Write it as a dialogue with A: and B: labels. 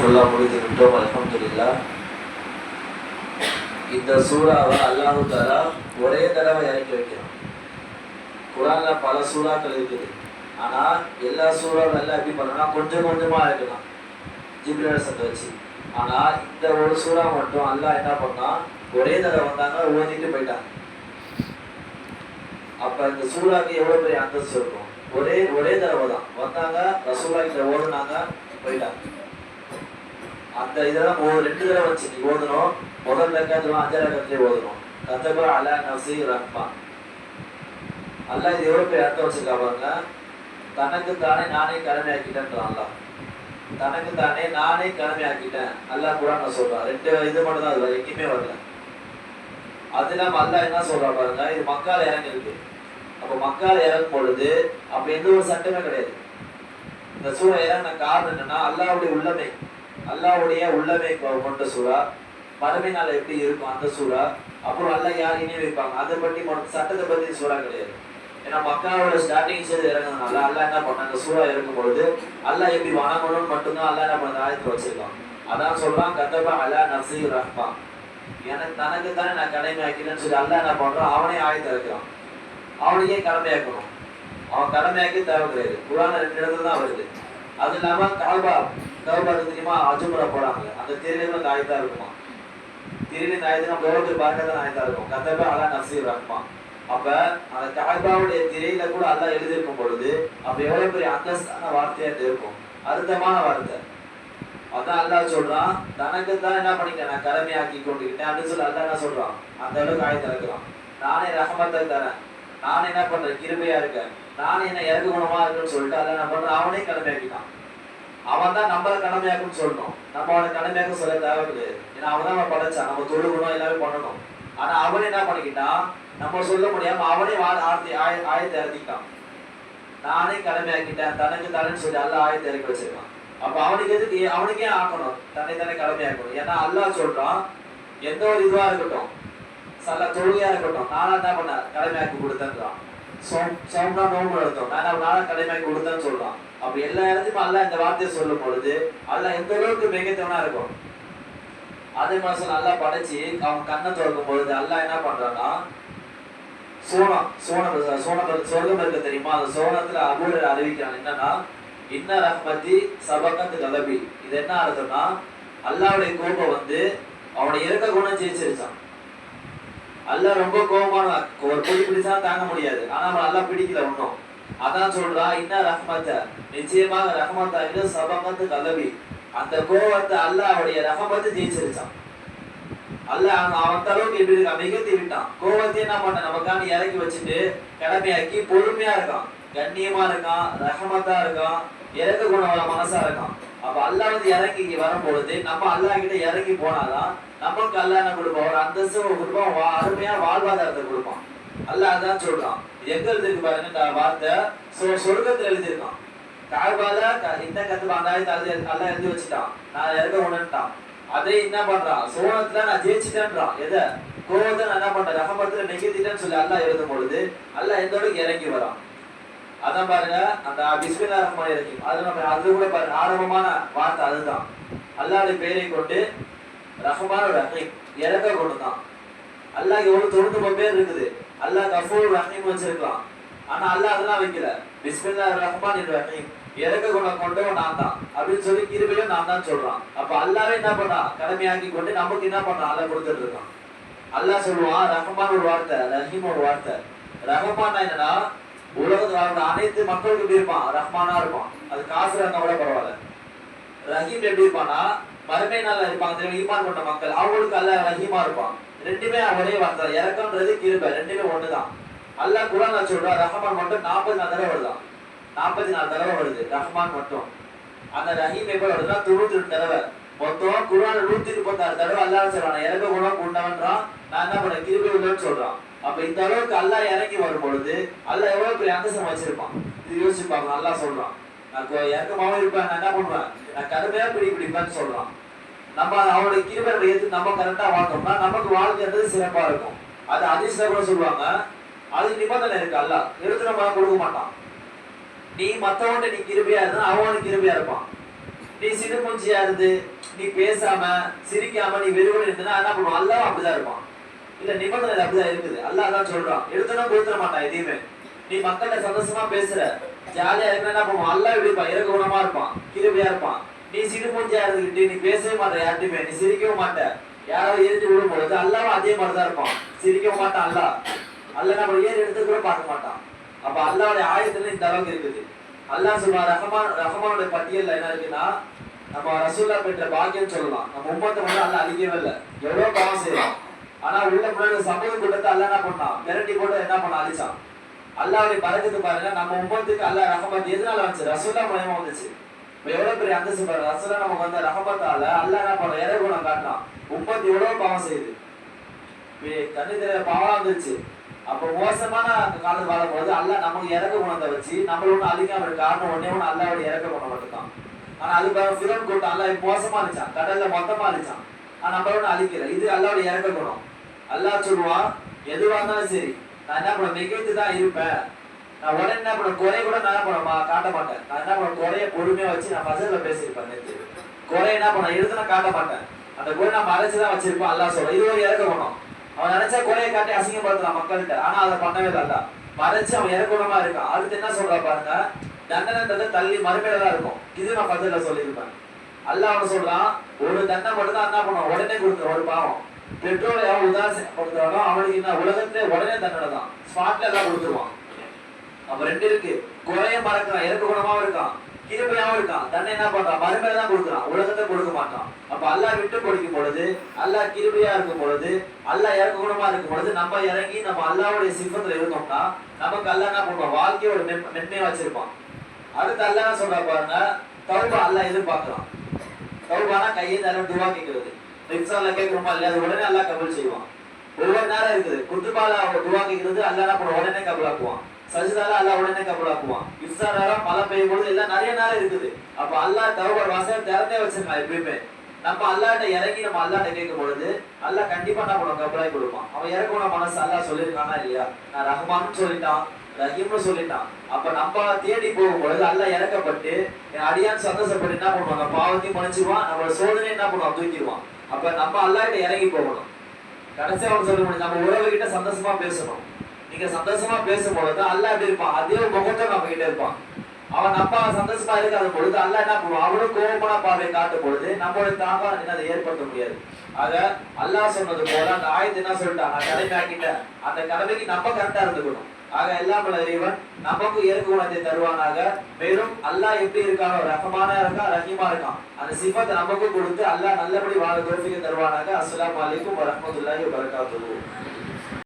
A: ஃபுல்லாக முடித்து விட்டோம் இந்த சூறாவை அல்லாஹு தாரா ஒரே தடவை இறக்கி வைக்கிறோம் குரான்ல பல சூறாக்கள் இருக்குது. ஆனா எல்லா சூறாவும் எல்லாம் எப்படி பண்ணணும்னா கொஞ்சம் கொஞ்சமா இருக்கலாம் ஜிப்ரேல் வச்சு. ஆனா இந்த ஒரு சூறா மட்டும் அல்லாஹ் என்ன பண்ணான் ஒரே தடவை வந்தாங்க ஓதிட்டு போயிட்டாங்க. அப்ப இந்த சூறாக்கு எவ்வளவு பெரிய அந்தஸ்து இருக்கும்? ஒரே ஒரே தடவை தான் வந்தாங்க ரசூலா கிட்ட ஓதுனாங்க போயிட்டாங்க. அந்த இதெல்லாம் ஒரு ரெண்டு தடவை வச்சு நீ ஓதணும். முதல் ரக்காத்துல அஞ்சாறு ரக்கத்துலேயே ஓதணும். கத்தபா அலா நசி ரஹ்மா. அல்லாஹ் இது எவ்வளோ பேர் அர்த்தம் வச்சிருக்கா பாருங்க? தனக்கு தானே நானே கடமையாக்கிட்டேன்றான் அல்லா தனக்கு தானே நானே கடமை ஆக்கிட்டேன் அல்லாஹ் குரான் சொல்றான் ரெண்டு இது மட்டும் தான் அதுல எங்கேயுமே வரல. அது இல்லாம அல்லாஹ் என்ன சொல்றா பாருங்க? இது மக்கால இறங்கிருக்கு அப்ப மக்கால இறங்கும் பொழுது அப்ப எந்த ஒரு சட்டமே கிடையாது. இந்த சூழல் இறங்கின காரணம் என்னன்னா அல்லாவுடைய உள்ளமை. அல்லாவுடைய உள்ளமை கொண்ட சூறா. மரபினால் எப்படி இருக்கும் அந்த சூறா? அப்புறம் அல்ல யார் இணை வைப்பாங்க? அதை பற்றி மட்டும் சட்டத்தை பத்தி சூறா கிடையாது. ஏன்னா மக்காவோட ஸ்டார்டிங் செய்து இறங்குறதுனால அல்லா என்ன பண்ணாங்க சூறா இறங்கும் பொழுது அல்லாஹ் எப்படி வணங்கணும்னு மட்டும்தான் அல்லாஹ் என்ன பண்ண ஆயத்தில் வச்சிருக்கான். அதான் சொல்றான் கத்தபா அல்லா நசீர் ரஹ்மான் எனக்கு தனக்கு தானே நான் கடமையாக்கிறேன்னு சொல்லி அல்லா என்ன பண்றான்? அவனே ஆயத்தை இருக்கிறான் அவனையே கடமையாக்கணும். அவன் கடமையாக்கி தேவை கிடையாது. குரான ரெண்டு இடத்துல தான் வருது. அது இல்லாம கால்பா கவர்மெண்ட் தெரியுமா? அஜுமுறை போறாங்க அந்த திரையில அந்த ஆயத்தா இருக்குமா? திரையில இந்த ஆயத்தை நம்ம எவ்வளவு பேர் ஆயத்தா இருக்கும் கத்தப்ப அல்லா நசீர் ரஹ்மா. அப்ப அந்த தாய்பாவுடைய திரையில கூட அல்லா எழுதியிருக்கும் பொழுது அப்ப எவ்வளவு பெரிய அந்தஸ்தான வார்த்தையா இருக்கும். அர்த்தமான வார்த்தை. அதான் அல்லா சொல்றான் தனக்கு தான் என்ன பண்ணிக்க? நான் கடமையாக்கி கொண்டுக்கிட்டேன் அப்படின்னு சொல்லி அல்லாஹ் என்ன சொல்றான்? அந்த அளவுக்கு ஆயத்தை இருக்கிறான் நானே ரஹமத்தை தரேன். நானே என்ன பண்றேன்? கிருமையா இருக்கேன். நானே என்ன இறகு குணமா இருக்குன்னு சொல்லிட்டு அல்ல என்ன பண்றேன்? அவனே கடமையாக்கிட்டான். அவன் தான் நம்மள கடமையாக்குன்னு சொல்லணும் நம்ம அவனை கடமையாக்க சொல்ல தேவை கிடையாது ஏன்னா அவன் தான் அவன் படைச்சான். நம்ம தொழுகணும் எல்லாமே பண்ணணும். ஆனா அவன் என்ன பண்ணிக்கிட்டான் நம்ம சொல்ல முடியாம அவனே வா- ஆர்த்தி ஆய ஆயத்தை இறக்கிட்டான். நானே கடமையாக்கிட்டேன். தனக்கு தலைன்னு சொல்லி அல்லாஹ் ஆயத்தை இறக்கி வச்சிருக்கான். அப்ப அவனுக்கு எதுக்கு? அவனுக்கே ஆக்கணும்? தன்னை தானே கடமையாக்கணும். ஏன்னா அல்லாஹ் சொல்றான் எந்த ஒரு இதுவா இருக்கட்டும் சல்ல தொழுகையா இருக்கட்டும் நானா என்ன பண்ண கடமையாக்கி கொடுத்தேன்றான். சோம் சோம்னா நோம்பு எடுத்தோம் நான் நானா கடமையாக்கி கொடுத்தேன்னு சொல்றான். அப்படி எல்லா இடத்துக்கும் அல்லாஹ் இந்த வார்த்தையை சொல்லும் பொழுது அல்ல எந்த அளவுக்கு மிகத்தவனா இருக்கும் அதே மாதிரி நல்லா படைச்சு அவன் கண்ணை திறக்கும் பொழுது அல்லாஹ் என்ன பண்றான்னா சோனம் சோனம் சோனம் சொர்க்கம் இருக்க தெரியுமா? அந்த சோனத்துல அபூர் அறிவிக்கிறான் என்னன்னா இன்ன ரஹ்மதி சபகத்து கலபி. இது என்ன அர்த்தம்னா அல்லாவுடைய கோபம் வந்து அவனை இறக்க குணம் ஜெயிச்சிருச்சான் அல்லாஹ் ரொம்ப கோபமான ஒரு பொடி பிடிச்சா தாங்க முடியாது. ஆனா அவன் நல்லா பிடிக்கல ஒன்றும் அதான் சொல்றா இன்ன ரஹ்மத்த? நிச்சயமாக ரஹ்மத்தாகில சபமத்து கலவி அந்த கோபத்தை அல்லாஹுடைய ரஹமத்து ஜெயிச்சிருச்சான். அல்ல அவன் அவன் அளவுக்கு எப்படி இருக்கான்? மிகத்தி விட்டான் கோவத்தை என்ன பண்ண நமக்கான இறக்கி வச்சுட்டு கடமையாக்கி பொறுமையா இருக்கான். கண்ணியமா இருக்கான் ரஹமத்தா இருக்கான் இறக்க குணம் மனசா இருக்கான். அப்ப அல்லாஹ் வந்து இறங்கி வரும்பொழுது நம்ம அல்லாஹ் கிட்ட இறங்கி போனாதான் நமக்கு அல்லாஹ் என்ன கொடுப்பான்? ஒரு அந்தஸ்து கொடுப்பான். வா- அருமையா வாழ்வாதாரத்தை கொடுப்பான். அல்லாஹ் அதான் சொல்றான். எங்க எழுதிருக்கு பாருங்க இந்த வார்த்தை. சொர்க்கத்துல எழுதியிருக்கான். கால்பால இந்த கத்து அந்த ஆயத்தை எழுதி அல்லாஹ் எழுதி வச்சுட்டான். நான் இறக்க உணர்ட்டான் அதே என்ன பண்றான்? சோனத்துல நான் ஜெயிச்சிட்டேன்றான். எதை? கோவத்தை நான் என்ன பண்றேன்? ரகமத்துல நெகிழ்த்திட்டேன்னு சொல்லி அல்லாஹ் எழுதும் பொழுது அல்லாஹ் எந்த அளவுக்கு இறங்கி வரான். அதான் பாருங்க அந்த பிஸ்மில்லா ரஹ்மான் இறங்கி. அது நம்ம அது கூட பாருங்க ஆரம்பமான வார்த்தை அதுதான். அல்லாஹ்வுடைய பெயரை கொண்டு ரஹ்மான் ரஹீம் இறக்க கொண்டுதான். அல்லாஹ் எவ்வளவு தொண்ணூத்தி பேர் இருக்குது. அல்லாஹ் கஃபூர் ரஹீம் வச்சிருக்கலாம். ஆனா அல்லாஹ் அதெல்லாம் வைக்கல. பிஸ்மில்லா ரஹ்மான் ரஹீம். இறக்க குணம் கொண்டவன் நான் தான். அப்படின்னு சொல்லி கிருபையும் நான் தான் சொல்றான். அப்ப அல்லாவே என்ன பண்ணான்? கடமையாக்கி கொண்டு நமக்கு என்ன பண்ணான்? அல்லாஹ் கொடுத்துட்டு இருக்கான். அல்லாஹ் சொல்லுவான் ரஹ்மான் ஒரு வார்த்தை ரஹீம் ஒரு வார்த்தை. ரஹ்மான் என்னன்னா உலகத்துல வாழ்ற அனைத்து மக்களுக்கு எப்படி இருப்பான். ரஹ்மானா இருப்பான். அது காசு இருந்தா கூட பரவாயில்ல. ரஹீம் எப்படி இருப்பானா மறுமை நல்லா இருப்பாங்க ஈமான் கொண்ட மக்கள். அவங்களுக்கு அல்லாஹ் ரஹீமா இருப்பான். ரெண்டுமே ஒரே வார்த்தை இறக்கம்ன்றது கிருபை. ரெண்டுமே ஒண்ணுதான். அல்லாஹ் குரான் சொல்றா ரஹ்மான் மட்டும் நாற்பது நாலு தடவை வருதான். நாற்பத்தி நாலு தடவை வருது. ரஹ்மான் மட்டும். அந்த ரஹீம் எப்ப வருதுன்னா தொண்ணூத்தி ரெண்டு தடவை. மொத்தம் குரான் நூத்தி முப்பத்தாறு தடவை அல்லா சொல்றான். இறக்க குணம் உண்டவன்றான் நான் என்ன பண்ண கிருபை உள்ளன்னு சொல்றான். அப்ப இந்த அளவுக்கு அல்லாஹ் இறங்கி வரும் பொழுது அல்லா எவ்வளவு பெரிய அந்தசம் வச்சிருப்பான்? இது யோசிப்பாங்க அல்லா சொல்றான். நான் இறக்கமாவும் இருப்பேன். நான் என்ன பண்ணுவேன்? நான் கடுமையா பிடி பிடிப்பேன்னு சொல்றான். நம்ம அவனுடைய கிருபை ஏற்று நம்ம கரெக்டா வாழ்ந்தோம்னா நமக்கு வாழ்க்கைன்றது சிறப்பா இருக்கும். அது அதிர்ஷ்ட கூட சொல்லுவாங்க. அது நிபந்தனை இருக்கு அல்ல. எடுத்து நம்ம கொடுக்க மாட்டான். நீ மத்தவன்ட்ட நீ கிருபையா இருந்தா அவனுக்கு கிருபையா இருப்பான். நீ சிறுமூஞ்சியா இருந்து நீ பேசாம சிரிக்காம நீ வெறுவன் இருந்தா என்ன பண்ணுவான்? அல்லாஹ் அப்படிதான் இருப்பான். இல்ல நிபந்தனை அப்படிதான் இருக்குது. அல்லாஹ் தான் சொல்றான். எடுத்தனா கொடுத்துட மாட்டான் எதையுமே. நீ மக்கள்கிட்ட சந்தோஷமா பேசுற. ஜாலியா இருக்கிற என்ன பண்ணுவான்? அல்லாஹ் எப்படி இருப்பான் இறக்க குணமா இருப்பான். கிருபியா இருப்பான். நீ சிறுமூஞ்சியா இருந்துகிட்டு நீ பேசவே மாட்ட யார்ட்டுமே நீ சிரிக்கவும் மாட்ட யாராவது எரிஞ்சு விடும் பொழுது அல்லாவும் அதே மாதிரிதான் இருப்பான். சிரிக்கவும் மாட்டான் அல்லாஹ் அல்ல நம்ம ஏறி எடுத்து கூட பார்க்க மாட்டான். அப்ப அல்லாவுடைய ஆயத்துல இந்த அளவுக்கு இருக்குது. அல்லாஹ் சொல்லுவா ரஹமான் ரஹமானுடைய பட்டியல்ல என்ன இருக்குன்னா நம்ம ரசூல்லா பெற்ற பாக்கியம் சொல்லலாம். நம்ம உம்மத்தை வந்து அல்ல அழிக்கவே இல்லை எவ்வளவு பாவம் செய்யலாம். ஆனா உள்ள முன்னாடி சமூக கூட்டத்தை அல்ல என்ன பண்ணான்? மிரட்டி போட்டு என்ன பண்ண அழிச்சான். அல்லாவுடைய பறக்குது பாருங்க நம்ம உம்மத்துக்கு அல்ல ரஹமத் எதனால வந்துச்சு? ரசூல்லா மூலயமா வந்துச்சு. எவ்வளவு பெரிய அந்தஸ்து பாருங்க. ரசூல்லா நமக்கு வந்த ரகமத்தால அல்ல என்ன பண்ண இறகுணம் காட்டினான். உற்பத்தி எவ்வளவு பாவம் செய்யுது தண்ணி தெரியல பாவம் வந்துருச்சு அப்ப மோசமான அந்த காலத்து வாழும்போது அல்ல நமக்கு இறக்க குணத்தை வச்சு நம்மள ஒண்ணு அழிக்காம இருக்க காரணம் ஒன்னே ஒண்ணு அல்லாவோட இறக்க குணம் மட்டும்தான். ஆனா அது பாருங்க ஃபிரோன் கூட்டம் அல்ல மோசமா இருந்துச்சான் கடல்ல மொத்தமா இருந்துச்சான் ஆனா நம்மள ஒண்ணு அழிக்கல. இது அல்லாவோட இறக்க குணம். அல்லா சொல்லுவான் எதுவா இருந்தாலும் சரி நான் என்ன பண்ண மிகைத்து தான் இருப்பேன். நான் உடனே என்ன பண்ண குறை கூட நான் என்ன பண்ண காட்ட மாட்டேன். நான் என்ன பண்ண குறைய பொறுமையா வச்சு நான் பசங்களை பேசியிருப்பேன் நேற்று குறைய என்ன பண்ண எழுதுனா காட்ட மாட்டேன். அந்த குறை நான் மறைச்சுதான் வச்சிருப்போம். அல்லா சொல்ல இது ஒரு இறக்க குணம். அவன் நினைச்சா குறைய காட்டி அசிங்கப்படுத்தலாம் மக்கள்கிட்ட. ஆனா அதை பண்ணவே இல்லை மறைச்சு அவன் இறக்குணமா இருக்கான். அடுத்து என்ன சொல்றா பாருங்க? தண்டனைன்றது தள்ளி மறுமையில தான் இருக்கும். இது நான் பதில சொல்லியிருப்பேன். அல்லாஹ் அவன் சொல்றான் ஒரு தண்டனை மட்டும் தான் என்ன பண்ணுவான். உடனே கொடுத்துரும் ஒரு பாவம். பெட்ரோல் எவன் உதாசப்படுத்துறானோ அவனுக்கு என்ன? உலகத்திலே உடனே தண்டனை தான் ஸ்பாட்ல தான் கொடுத்துருவான். அப்ப ரெண்டு இருக்கு. குறைய மறக்கிறான் எனக்கு குணமாவும் இருக்கான். கிருபையாவும் இருக்கான். தன்னை என்ன பண்றான்? மறுமையில தான் கொடுக்குறான். உலகத்தை கொடுக்க மாட்டான். அப்ப அல்லாஹ் விட்டு கொடுக்கும் பொழுது அல்லாஹ் கிருபையா இருக்கும் பொழுது அல்லா இறக்க குணமா இருக்கும் பொழுது நம்ம இறங்கி நம்ம அல்லாவுடைய சிம்மத்துல இருந்தோம்னா நமக்கு அல்லாஹ் என்ன பண்ணுவான்? வாழ்க்கையோட மென்மையை வச்சிருப்பான். அடுத்து அல்லாஹ் என்ன சொல்றா பாருங்க? தௌபா அல்லாஹ் எதிர்பார்க்கிறான். தௌபானா கையை தர துவா கேட்கிறது ரிக்ஸால கேட்கிறோமா இல்லையா? அது உடனே அல்லா கபல் செய்வான். ஒவ்வொரு நேரம் இருக்குது. குத்துபால அவங்க துவா கேட்கறது அல்லாஹ் என்ன பண்ணுவான்? உடனே கபலாக்குவான். சஜிதால அல்லா உடனே கபலாக்குவான். இஃப்தார் மழை பெய்யும் பொழுது எல்லாம் நிறைய நேரம் இருக்குது. அப்ப அல்லா தௌபா வாசகம் திறந்தே வச்சிருக்கான் எப்பயுமே. நம்ம அல்லாட்ட இறங்கி நம்ம அல்லாட்ட கேட்கும் பொழுது அல்லா கண்டிப்பா என்ன பண்ணுவோம் கபலாய் கொடுப்பான். அவன் இறக்குன மனசு அல்லா சொல்லியிருக்கானா இல்லையா? நான் ரஹ்மான்னு சொல்லிட்டான் ரஹீம்னு சொல்லிட்டான். அப்ப நம்ம தேடி போகும் பொழுது அல்லா இறக்கப்பட்டு என் அடியான் சந்தோஷப்பட்டு என்ன பண்ணுவாங்க பாவத்தையும் மன்னிச்சுவான் நம்மளோட சோதனை என்ன பண்ணுவான்? தூக்கிடுவான். அப்ப நம்ம அல்லாஹ்கிட்ட இறங்கி போகணும். கடைசி அவன் சொல்ல முடியும்? நம்ம உறவுகிட்ட சந்தோஷமா பேசணும். நீங்க சந்தோஷமா பேசும் பொழுது அல்லாஹ் எப்படி இருப்பான்? அதே முகத்தை நம்ம கிட்ட இருப்பான். அவன் நம்ம சந்தோஷமா இருக்காத பொழுது அல்லாஹ் என்ன பண்ணுவான்? அவனும் கோபமான பார்வை காட்டும் பொழுது நம்மளுடைய தாக்கம் என்னதை ஏற்படுத்த முடியாது. ஆக அல்லாஹ் சொன்னது போல அந்த ஆயத்து என்ன சொல்லிட்டான்? நான் கடமை அந்த கடமைக்கு நம்ம கரெக்டா இருந்துக்கணும். ஆக எல்லாம் வல்ல இறைவன் நமக்கும் இயற்கை குணத்தை தருவானாக. மேலும் அல்லாஹ் எப்படி இருக்கானோ ரகமான இருக்கா ரஹீமா இருக்கான். அந்த சிஃபத்தை நமக்கும் கொடுத்து அல்லாஹ் நல்லபடி வாழ தோஃபிக்கு தருவானாக. அஸ்லாம் அலைக்கும் வரஹ்மத்துல்லாஹி வபரகாத்துஹு.